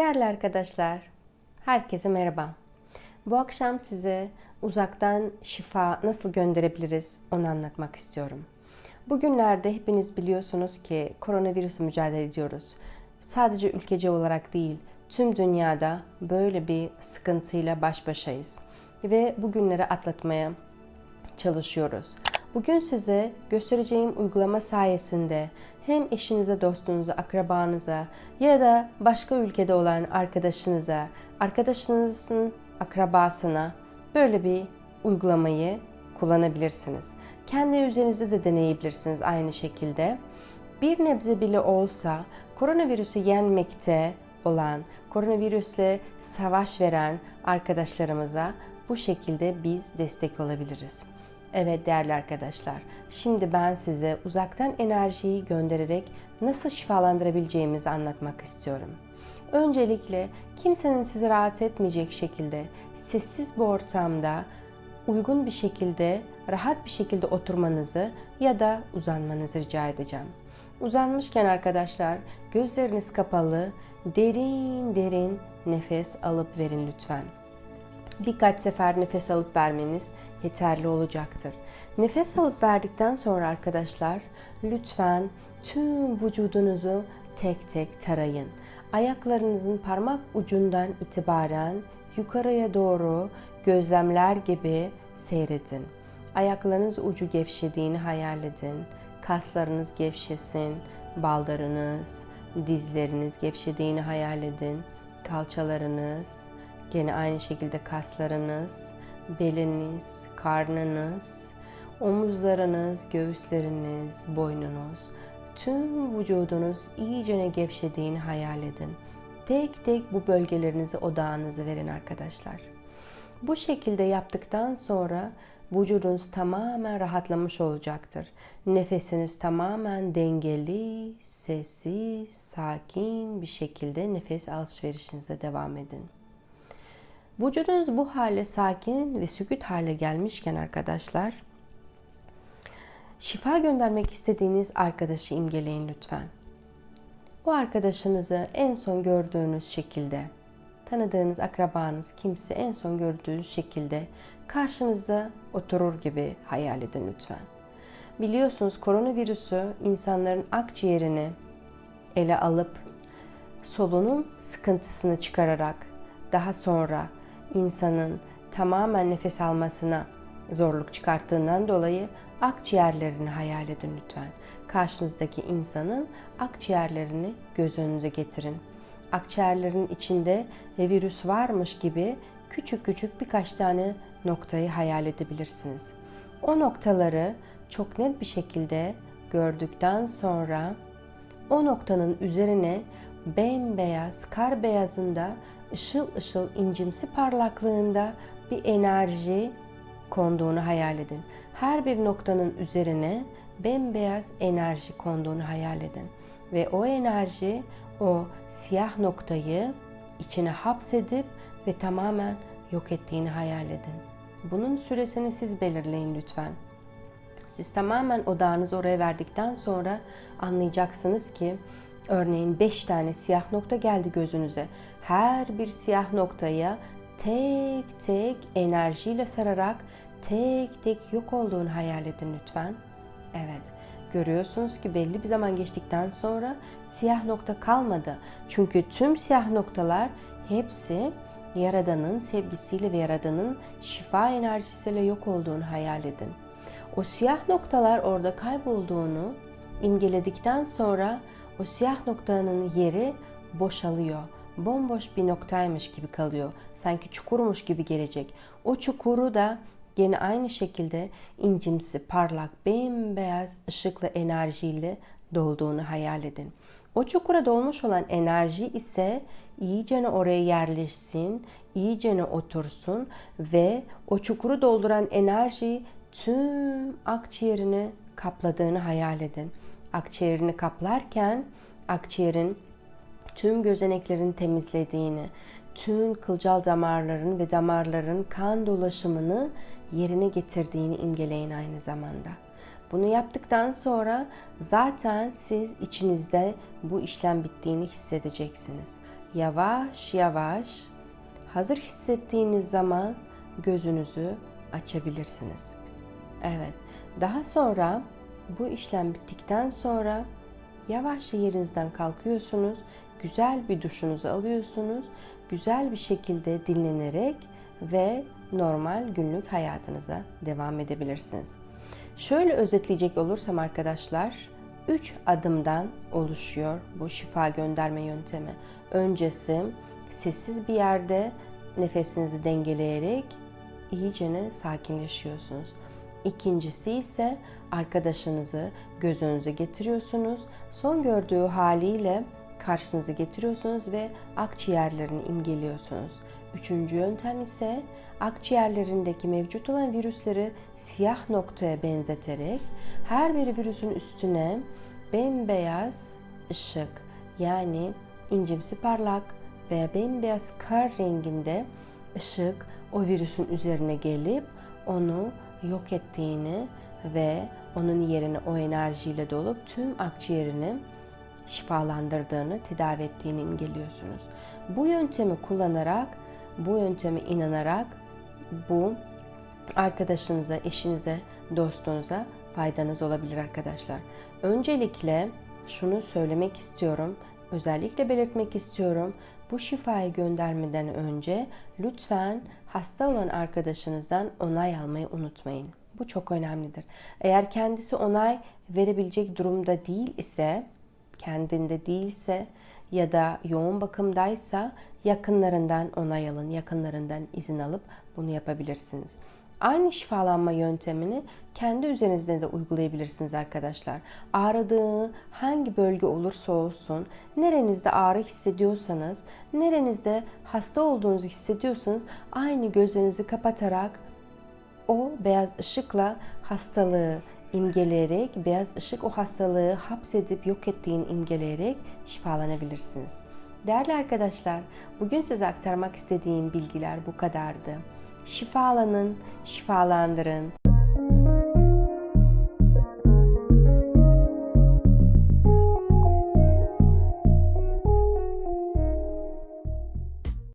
Değerli arkadaşlar, herkese merhaba. Bu akşam size uzaktan şifa nasıl gönderebiliriz onu anlatmak istiyorum. Bugünlerde hepiniz biliyorsunuz ki koronavirüsü mücadele ediyoruz. Sadece ülkece olarak değil, tüm dünyada böyle bir sıkıntıyla baş başayız. Ve bu günleri atlatmaya çalışıyoruz. Bugün size göstereceğim uygulama sayesinde hem eşinize, dostunuza, akrabanıza ya da başka ülkede olan arkadaşınıza, arkadaşınızın akrabasına böyle bir uygulamayı kullanabilirsiniz. Kendi üzerinizde de deneyebilirsiniz aynı şekilde. Bir nebze bile olsa koronavirüsü yenmekte olan, koronavirüsle savaş veren arkadaşlarımıza bu şekilde biz destek olabiliriz. Evet değerli arkadaşlar, şimdi ben size uzaktan enerjiyi göndererek nasıl şifalandırabileceğimizi anlatmak istiyorum. Öncelikle kimsenin sizi rahatsız etmeyecek şekilde sessiz bir ortamda uygun bir şekilde, rahat bir şekilde oturmanızı ya da uzanmanızı rica edeceğim. Uzanmışken arkadaşlar gözleriniz kapalı, derin derin nefes alıp verin lütfen. Birkaç sefer nefes alıp vermeniz yeterli olacaktır. Nefes alıp verdikten sonra arkadaşlar lütfen tüm vücudunuzu tek tek tarayın. Ayaklarınızın parmak ucundan itibaren yukarıya doğru gözlemler gibi seyredin. Ayaklarınız ucu gevşediğini hayal edin. Kaslarınız gevşesin, baldarınız, dizleriniz gevşediğini hayal edin. Kalçalarınız, gene aynı şekilde kaslarınız, beliniz, karnınız, omuzlarınız, göğüsleriniz, boynunuz, tüm vücudunuz iyicene gevşediğini hayal edin. Tek tek bu bölgelerinize odağınızı verin arkadaşlar. Bu şekilde yaptıktan sonra vücudunuz tamamen rahatlamış olacaktır. Nefesiniz tamamen dengeli, sessiz, sakin bir şekilde nefes alışverişinize devam edin. Vücudunuz bu hale sakin ve sükut hale gelmişken arkadaşlar şifa göndermek istediğiniz arkadaşı imgeleyin lütfen. O arkadaşınızı en son gördüğünüz şekilde, tanıdığınız akrabanız kimse en son gördüğünüz şekilde karşınızda oturur gibi hayal edin lütfen. Biliyorsunuz koronavirüsü insanların akciğerini ele alıp solunum sıkıntısını çıkararak daha sonra insanın tamamen nefes almasına zorluk çıkarttığından dolayı akciğerlerini hayal edin lütfen. Karşınızdaki insanın akciğerlerini göz önünüze getirin. Akciğerlerin içinde virüs varmış gibi küçük küçük birkaç tane noktayı hayal edebilirsiniz. O noktaları çok net bir şekilde gördükten sonra o noktanın üzerine bembeyaz, kar beyazında, ışıl ışıl incimsi parlaklığında bir enerji konduğunu hayal edin. Her bir noktanın üzerine bembeyaz enerji konduğunu hayal edin. Ve o enerji o siyah noktayı içine hapsedip ve tamamen yok ettiğini hayal edin. Bunun süresini siz belirleyin lütfen. Siz tamamen odağınızı oraya verdikten sonra anlayacaksınız ki örneğin 5 tane siyah nokta geldi gözünüze. Her bir siyah noktaya tek tek enerjiyle sararak tek tek yok olduğunu hayal edin lütfen. Evet, görüyorsunuz ki belli bir zaman geçtikten sonra siyah nokta kalmadı. Çünkü tüm siyah noktalar hepsi Yaradan'ın sevgisiyle ve Yaradan'ın şifa enerjisiyle yok olduğunu hayal edin. O siyah noktalar orada kaybolduğunu imgeledikten sonra o siyah noktanın yeri boşalıyor. Bomboş bir noktaymış gibi kalıyor. Sanki çukurmuş gibi gelecek. O çukuru da Gene aynı şekilde incimsi, parlak, bembeyaz ışıklı enerjiyle dolduğunu hayal edin. O çukura dolmuş olan enerji ise iyicene oraya yerleşsin, iyicene otursun ve o çukuru dolduran enerji tüm akciğerini kapladığını hayal edin. Akciğerini kaplarken akciğerin tüm gözeneklerini temizlediğini, tüm kılcal damarların ve damarların kan dolaşımını yerine getirdiğini imgeleyin aynı zamanda. Bunu yaptıktan sonra zaten siz içinizde bu işlem bittiğini hissedeceksiniz. yavaş yavaş hazır hissettiğiniz zaman gözünüzü açabilirsiniz. Evet. Daha sonra bu işlem bittikten sonra yavaşça yerinizden kalkıyorsunuz. Güzel bir duşunuzu alıyorsunuz. Güzel bir şekilde dinlenerek ve normal günlük hayatınıza devam edebilirsiniz. Şöyle özetleyecek olursam arkadaşlar, 3 adımdan oluşuyor bu şifa gönderme yöntemi. Öncesi sessiz bir yerde nefesinizi dengeleyerek iyicene sakinleşiyorsunuz. İkincisi ise arkadaşınızı göz önünüze getiriyorsunuz. Son gördüğü haliyle karşınıza getiriyorsunuz ve akciğerlerini imgeliyorsunuz. Üçüncü yöntem ise akciğerlerindeki mevcut olan virüsleri siyah noktaya benzeterek her bir virüsün üstüne bembeyaz ışık yani incimsi parlak veya bembeyaz kar renginde ışık o virüsün üzerine gelip onu yok ettiğini ve onun yerine o enerjiyle dolup tüm akciğerini şifalandırdığını, tedavi ettiğini imgeliyorsunuz. Bu yöntemi kullanarak, bu yönteme inanarak bu arkadaşınıza, eşinize, dostunuza faydanız olabilir arkadaşlar. Öncelikle şunu söylemek istiyorum. Özellikle belirtmek istiyorum. Bu şifayı göndermeden önce lütfen hasta olan arkadaşınızdan onay almayı unutmayın. Bu çok önemlidir. Eğer kendisi onay verebilecek durumda değil ise, kendinde değilse ya da yoğun bakımdaysa yakınlarından onay alın, yakınlarından izin alıp bunu yapabilirsiniz. Aynı şifalanma yöntemini kendi üzerinizde de uygulayabilirsiniz arkadaşlar. Ağrıdığı hangi bölge olursa olsun, nerenizde ağrı hissediyorsanız, nerenizde hasta olduğunuzu hissediyorsanız aynı gözlerinizi kapatarak o beyaz ışıkla hastalığı imgeleyerek, beyaz ışık o hastalığı hapsedip yok ettiğini imgeleyerek şifalanabilirsiniz. Değerli arkadaşlar, bugün size aktarmak istediğim bilgiler bu kadardı. Şifalanın, şifalandırın.